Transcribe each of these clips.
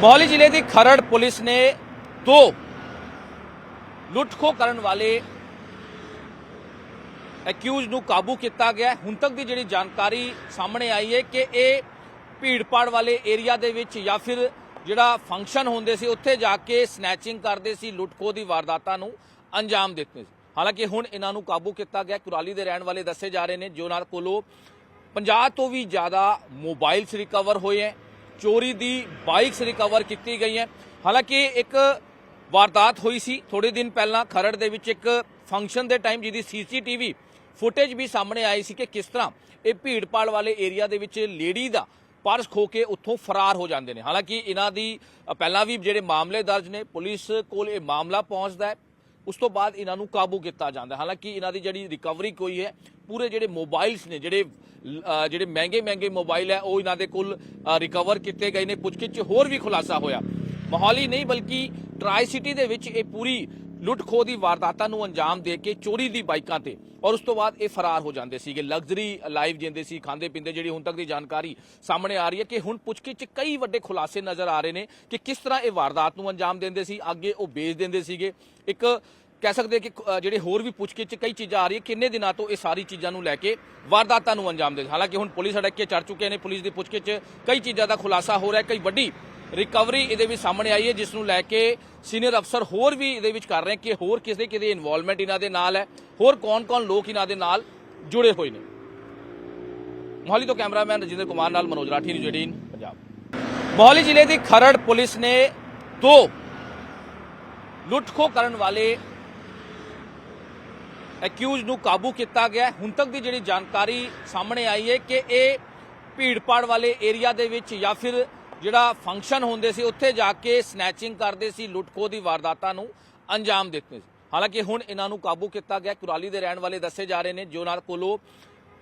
ਮੋਹਾਲੀ ਜ਼ਿਲ੍ਹੇ ਦੀ ਖਰੜ ਪੁਲਿਸ ਨੇ ਦੋ ਲੁੱਟਖੋ ਕਰਨ ਵਾਲੇ ਅਕਿਊਜ਼ ਨੂੰ ਕਾਬੂ ਕੀਤਾ ਗਿਆ ਹੁਣ ਤੱਕ ਦੀ ਜਿਹੜੀ ਜਾਣਕਾਰੀ ਸਾਹਮਣੇ ਆਈ ਹੈ ਕਿ ਇਹ ਭੀੜਪਾੜ ਵਾਲੇ ਏਰੀਆ ਦੇ ਵਿੱਚ ਜਾਂ ਫਿਰ ਜਿਹੜਾ ਫੰਕਸ਼ਨ ਹੁੰਦੇ ਸੀ, ਉੱਥੇ ਜਾ ਕੇ ਸਨੈਚਿੰਗ ਕਰਦੇ ਸੀ, ਲੁੱਟਖੋ ਦੀ ਵਾਰਦਾਤਾਂ ਨੂੰ ਅੰਜਾਮ ਦਿੱਤੇ ਸੀ। ਹਾਲਾਂਕਿ ਹੁਣ ਇਹਨਾਂ ਨੂੰ ਕਾਬੂ ਕੀਤਾ ਗਿਆ ਕੁਰਾਲੀ ਦੇ ਰਹਿਣ ਵਾਲੇ ਦੱਸੇ ਜਾ ਰਹੇ ਨੇ ਜੋ ਨਾਲ ਕੋਲੋਂ 50 ਤੋਂ ਵੀ ਜ਼ਿਆਦਾ ਮੋਬਾਈਲਸ ਰਿਕਵਰ ਹੋਏ ਹੈ। ਚੋਰੀ ਦੀ ਬਾਈਕਸ ਰਿਕਵਰ ਕੀਤੀ ਗਈਆਂ ਹਾਲਾਂਕਿ ਇੱਕ ਵਾਰਦਾਤ ਹੋਈ ਸੀ। ਥੋੜੇ ਦਿਨ ਪਹਿਲਾਂ ਖਰੜ ਦੇ ਵਿੱਚ ਇੱਕ ਫੰਕਸ਼ਨ ਦੇ ਟਾਈਮ ਜਿਹਦੀ ਸੀਸੀਟੀਵੀ ਫੁਟੇਜ ਵੀ ਸਾਹਮਣੇ ਆਈ ਸੀ ਕਿ ਕਿਸ ਤਰ੍ਹਾਂ ਇਹ ਭੀੜਪਾੜ ਵਾਲੇ ਏਰੀਆ ਦੇ ਵਿੱਚ ਲੇਡੀ ਦਾ ਪਰਸ ਖੋ ਕੇ ਉੱਥੋਂ ਫਰਾਰ ਹੋ ਜਾਂਦੇ ਨੇ। ਹਾਲਾਂਕਿ ਇਹਨਾਂ ਦੀ ਪਹਿਲਾਂ ਵੀ ਜਿਹੜੇ ਮਾਮਲੇ ਦਰਜ ਨੇ, ਪੁਲਿਸ ਕੋਲ ਇਹ ਮਾਮਲਾ ਪਹੁੰਚਦਾ ਹੈ। ਉਸ ਤੋਂ ਬਾਅਦ ਇਹਨਾਂ ਨੂੰ ਕਾਬੂ ਕੀਤਾ ਜਾਂਦਾ ਹਾਲਾਂਕਿ ਇਹਨਾਂ ਦੀ ਜਿਹੜੀ ਰਿਕਵਰੀ ਕੋਈ ਹੈ ਪੂਰੇ ਜਿਹੜੇ ਮੋਬਾਈਲਸ ਨੇ, ਜਿਹੜੇ ਜਿਹੜੇ ਮਹਿੰਗੇ ਮਹਿੰਗੇ ਮੋਬਾਈਲ ਹੈ, ਉਹ ਇਹਨਾਂ ਦੇ ਕੋਲ ਰਿਕਵਰ ਕੀਤੇ ਗਏ ਨੇ, ਪੁੱਛਗਿੱਛ 'ਚ ਹੋਰ ਵੀ ਖੁਲਾਸਾ ਹੋਇਆ। ਮੋਹਾਲੀ ਨਹੀਂ, ਬਲਕਿ ਟਰਾਈ ਸਿਟੀ ਦੇ ਵਿੱਚ ਇਹ ਪੂਰੀ ਲੁੱਟ ਖੋਹ ਦੀ ਵਾਰਦਾਤਾਂ ਨੂੰ ਅੰਜਾਮ ਦੇ ਕੇ ਚੋਰੀ ਦੀ ਬਾਈਕਾਂ ਤੇ, ਔਰ ਉਸ ਤੋਂ ਬਾਅਦ ਇਹ ਫਰਾਰ ਹੋ ਜਾਂਦੇ ਸੀਗੇ। ਲਗਜ਼ਰੀ ਲਾਈਫ ਜਿੰਦੇ ਸੀ, ਖਾਂਦੇ ਪੀਂਦੇ, ਜਿਹੜੀ ਹੁਣ ਤੱਕ ਦੀ ਜਾਣਕਾਰੀ ਸਾਹਮਣੇ ਆ ਰਹੀ ਹੈ ਕਿ ਹੁਣ ਪੁੱਛਗਿੱਛ ਕਈ ਵੱਡੇ ਖੁਲਾਸੇ ਨਜ਼ਰ ਆ ਰਹੇ ਨੇ ਕਿ ਕਿਸ ਤਰ੍ਹਾਂ ਇਹ ਵਾਰਦਾਤ ਨੂੰ ਅੰਜਾਮ ਦਿੰਦੇ ਸੀ, ਅੱਗੇ ਉਹ ਵੇਚ ਦਿੰਦੇ ਸੀਗੇ। ਇੱਕ ਕਹਿ ਸਕਦੇ ਕਿ ਜਿਹੜੇ ਹੋਰ ਵੀ ਪੁੱਛਗਿੱਛ ਕਈ ਚੀਜ਼ਾਂ ਆ ਰਹੀ ਹੈ ਕਿੰਨੇ ਦਿਨਾਂ ਤੋਂ ਇਹ ਸਾਰੀ ਚੀਜ਼ਾਂ ਨੂੰ ਲੈ ਕੇ ਵਾਰਦਾਤਾਂ ਨੂੰ ਅੰਜਾਮ ਦੇ ਹਾਲਾਂਕਿ ਹੁਣ ਪੁਲਿਸ ਅੜਕੇ ਚੜ ਚੁੱਕੇ ਨੇ, ਪੁਲਿਸ ਦੀ ਪੁੱਛਗਿੱਛ ਕਈ ਚੀਜ਼ਾਂ ਦਾ ਖੁਲਾਸਾ ਹੋ ਰਿਹਾ, ਕਈ ਵੱਡੀ ਰਿਕਵਰੀ ਇਹਦੇ ਵਿੱਚ ਸਾਹਮਣੇ ਆਈ ਹੈ, ਜਿਸ ਨੂੰ ਲੈ ਕੇ ਸੀਨੀਅਰ ਅਫਸਰ ਹੋਰ ਵੀ ਇਹਦੇ ਵਿੱਚ ਕਰ ਰਹੇ ਕਿ ਹੋਰ ਕਿਸੇ ਕਿਤੇ ਇਨਵੋਲਵਮੈਂਟ ਇਹਨਾਂ ਦੇ ਨਾਲ ਹੈ, ਹੋਰ ਕੌਣ-ਕੌਣ ਲੋਕ ਇਹਨਾਂ ਦੇ ਨਾਲ ਜੁੜੇ ਹੋਏ ਨੇ। ਮੋਹਾਲੀ ਤੋਂ ਕੈਮਰਾਮੈਨ ਰਜਿੰਦਰ ਕੁਮਾਰ ਨਾਲ ਮਨੋਜ ਰਾਠੀ, ਨਿਊਜ਼ 18 ਪੰਜਾਬ। ਮੋਹਾਲੀ ਜ਼ਿਲ੍ਹੇ ਦੀ ਖਰੜ ਪੁਲਿਸ ਨੇ ਦੋ ਲੁੱਟਖੋ ਕਰਨ ਵਾਲੇ ਅਕਿਊਜ਼ ਨੂੰ ਕਾਬੂ ਕੀਤਾ ਗਿਆ ਹੁਣ ਤੱਕ ਦੀ ਜਿਹੜੀ ਜਾਣਕਾਰੀ ਸਾਹਮਣੇ ਆਈ ਹੈ ਕਿ ਇਹ ਭੀੜਪਾੜ ਵਾਲੇ ਏਰੀਆ ਦੇ ਵਿੱਚ ਜਾਂ ਫਿਰ ਜਿਹੜਾ ਫੰਕਸ਼ਨ ਹੁੰਦੇ ਸੀ, ਉੱਥੇ ਜਾ ਕੇ ਸਨੈਚਿੰਗ ਕਰਦੇ ਸੀ ਲੁੱਟਖੋ ਦੀ ਵਾਰਦਾਤਾਂ ਨੂੰ ਅੰਜਾਮ ਦਿੱਤੇ ਸੀ। ਹਾਲਾਂਕਿ ਹੁਣ ਇਹਨਾਂ ਨੂੰ ਕਾਬੂ ਕੀਤਾ ਗਿਆ। ਕੁਰਾਲੀ ਦੇ ਰਹਿਣ ਵਾਲੇ ਦੱਸੇ ਜਾ ਰਹੇ ਨੇ, ਜੋ ਨਾਲ ਕੋਲੋਂ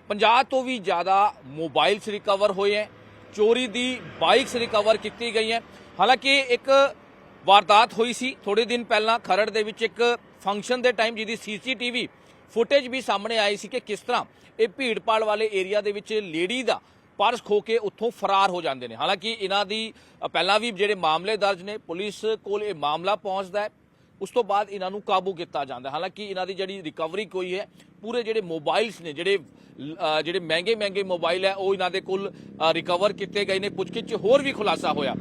50 ਤੋਂ ਵੀ ਜ਼ਿਆਦਾ ਮੋਬਾਈਲਸ ਰਿਕਵਰ ਹੋਏ ਹੈ। ਚੋਰੀ ਦੀ ਬਾਈਕਸ ਰਿਕਵਰ ਕੀਤੀ ਗਈ ਹੈ। ਹਾਲਾਂਕਿ ਇੱਕ ਵਾਰਦਾਤ ਹੋਈ ਸੀ। ਥੋੜੇ ਦਿਨ ਪਹਿਲਾਂ ਖਰੜ ਦੇ ਵਿੱਚ ਇੱਕ ਫੰਕਸ਼ਨ ਦੇ ਟਾਈਮ ਜਿਹਦੀ ਸੀਸੀਟੀਵੀ ਫੁਟੇਜ ਵੀ ਸਾਹਮਣੇ ਆਈ ਸੀ ਕਿ ਕਿਸ ਤਰ੍ਹਾਂ ਇਹ ਭੀੜਪਾੜ ਵਾਲੇ ਏਰੀਆ ਦੇ ਵਿੱਚ ਲੇਡੀ ਦਾ ਪਰਸ ਖੋ ਕੇ ਉੱਥੋਂ ਫਰਾਰ ਹੋ ਜਾਂਦੇ ਨੇ। ਹਾਲਾਂਕਿ ਇਹਨਾਂ ਦੀ ਪਹਿਲਾਂ ਵੀ ਜਿਹੜੇ ਮਾਮਲੇ ਦਰਜ ਨੇ, ਪੁਲਿਸ ਕੋਲ ਇਹ ਮਾਮਲਾ ਪਹੁੰਚਦਾ ਹੈ। ਉਸ ਤੋਂ ਬਾਅਦ ਇਹਨਾਂ ਨੂੰ ਕਾਬੂ ਕੀਤਾ ਜਾਂਦਾ ਹਾਲਾਂਕਿ ਇਹਨਾਂ ਦੀ ਜਿਹੜੀ ਰਿਕਵਰੀ ਕੋਈ ਹੈ, ਪੂਰੇ ਜਿਹੜੇ ਮੋਬਾਈਲਸ ਨੇ, ਜਿਹੜੇ ਜਿਹੜੇ ਮਹਿੰਗੇ ਮਹਿੰਗੇ ਮੋਬਾਈਲ ਹੈ, ਉਹ ਇਹਨਾਂ ਦੇ ਕੋਲ ਰਿਕਵਰ ਕੀਤੇ ਗਏ ਨੇ। ਪੁੱਛਗਿੱਛ ਹੋਰ ਵੀ ਖੁਲਾਸਾ ਹੋਇਆ।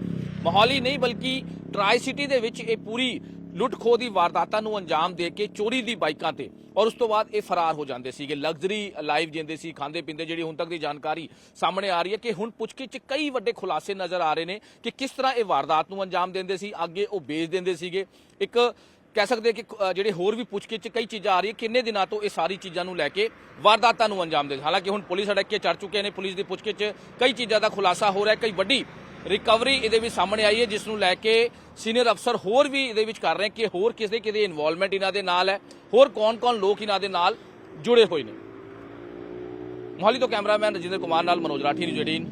ਮੋਹਾਲੀ ਨਹੀਂ, ਬਲਕਿ ਟਰਾਈ ਸਿਟੀ ਦੇ ਵਿੱਚ ਇਹ ਪੂਰੀ ਲੁੱਟ ਖੋਹ ਦੀ ਵਾਰਦਾਤਾਂ ਨੂੰ ਅੰਜਾਮ ਦੇ ਕੇ ਚੋਰੀ ਦੀ ਬਾਈਕਾਂ ਤੇ। ਔਰ ਉਸ ਤੋਂ ਬਾਅਦ ਇਹ ਫਰਾਰ ਹੋ ਜਾਂਦੇ ਸੀਗੇ। ਲਗਜ਼ਰੀ ਲਾਈਫ ਜਿੰਦੇ ਸੀ ਖਾਂਦੇ ਪੀਂਦੇ ਜਿਹੜੀ ਹੁਣ ਤੱਕ ਦੀ ਜਾਣਕਾਰੀ ਸਾਹਮਣੇ ਆ ਰਹੀ ਹੈ ਕਿ ਹੁਣ ਪੁੱਛਗਿੱਛ 'ਚ ਕਈ ਵੱਡੇ ਖੁਲਾਸੇ ਨਜ਼ਰ ਆ ਰਹੇ ਨੇ ਕਿ ਕਿਸ ਤਰ੍ਹਾਂ ਇਹ ਵਾਰਦਾਤ ਨੂੰ ਅੰਜਾਮ ਦਿੰਦੇ ਸੀ, ਅੱਗੇ ਉਹ ਵੇਚ ਦਿੰਦੇ ਸੀਗੇ। ਇੱਕ ਕਹਿ ਸਕਦੇ ਕਿ ਜਿਹੜੇ ਹੋਰ ਵੀ ਪੁੱਛਗਿੱਛ 'ਚ ਕਈ ਚੀਜ਼ਾਂ ਆ ਰਹੀ ਹੈ, ਕਿੰਨੇ ਦਿਨਾਂ ਤੋਂ ਇਹ ਸਾਰੀ ਚੀਜ਼ਾਂ ਨੂੰ ਲੈ ਕੇ ਵਾਰਦਾਤਾਂ ਨੂੰ ਅੰਜਾਮ ਦੇ ਹਾਲਾਂਕਿ ਹੁਣ ਪੁਲਿਸ ਅੜਕ ਕੇ ਚੜ ਚੁੱਕੇ ਨੇ, ਪੁਲਿਸ ਦੀ ਪੁੱਛਗਿੱਛ 'ਚ ਕਈ ਚੀਜ਼ਾਂ ਦਾ ਖੁਲਾਸਾ ਹੋ ਰਿਹਾ ਕਈ ਵੱਡੀ ਰਿਕਵਰੀ ਇਹਦੇ ਵਿੱਚ ਸਾਹਮਣੇ ਆਈ ਹੈ, ਜਿਸ ਨੂੰ ਲੈ ਕੇ ਸੀਨੀਅਰ ਅਫਸਰ ਹੋਰ ਵੀ ਇਹਦੇ ਵਿੱਚ ਕਰ ਰਹੇ ਕਿ ਹੋਰ ਕਿਸੇ ਕਿਤੇ ਇਨਵੋਲਵਮੈਂਟ ਇਹਨਾਂ ਦੇ ਨਾਲ ਹੈ, ਹੋਰ ਕੌਣ-ਕੌਣ ਲੋਕ ਇਹਨਾਂ ਦੇ ਨਾਲ ਜੁੜੇ ਹੋਏ ਨੇ। ਮੋਹਾਲੀ ਤੋਂ ਕੈਮਰਾਮੈਨ ਰਜਿੰਦਰ ਕੁਮਾਰ ਨਾਲ ਮਨੋਜ ਰਾਠੀ, ਨਿਊਜ਼ 18